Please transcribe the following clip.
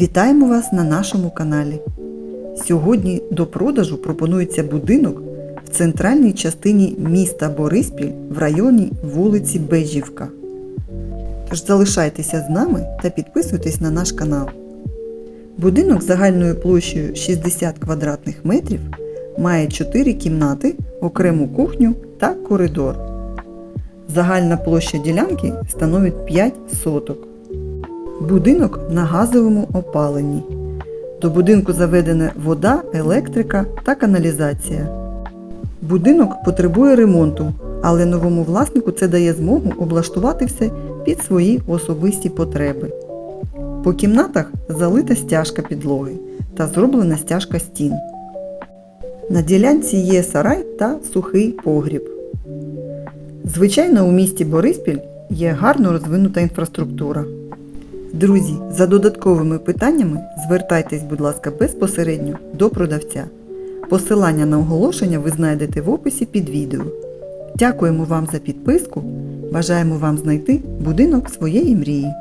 Вітаємо вас на нашому каналі. Сьогодні до продажу пропонується будинок в центральній частині міста Бориспіль в районі вулиці Бежівка. Тож залишайтеся з нами та підписуйтесь на наш канал. Будинок загальною площею 60 квадратних метрів має 4 кімнати, окрему кухню та коридор. Загальна площа ділянки становить 5 соток. Будинок на газовому опаленні. До будинку заведена вода, електрика та каналізація. Будинок потребує ремонту, але новому власнику це дає змогу облаштувати все під свої особисті потреби. По кімнатах залита стяжка підлоги та зроблена стяжка стін. На ділянці є сарай та сухий погріб. Звичайно, у місті Бориспіль є гарно розвинута інфраструктура. Друзі, за додатковими питаннями звертайтесь, будь ласка, безпосередньо до продавця. Посилання на оголошення ви знайдете в описі під відео. Дякуємо вам за підписку. Бажаємо вам знайти будинок своєї мрії.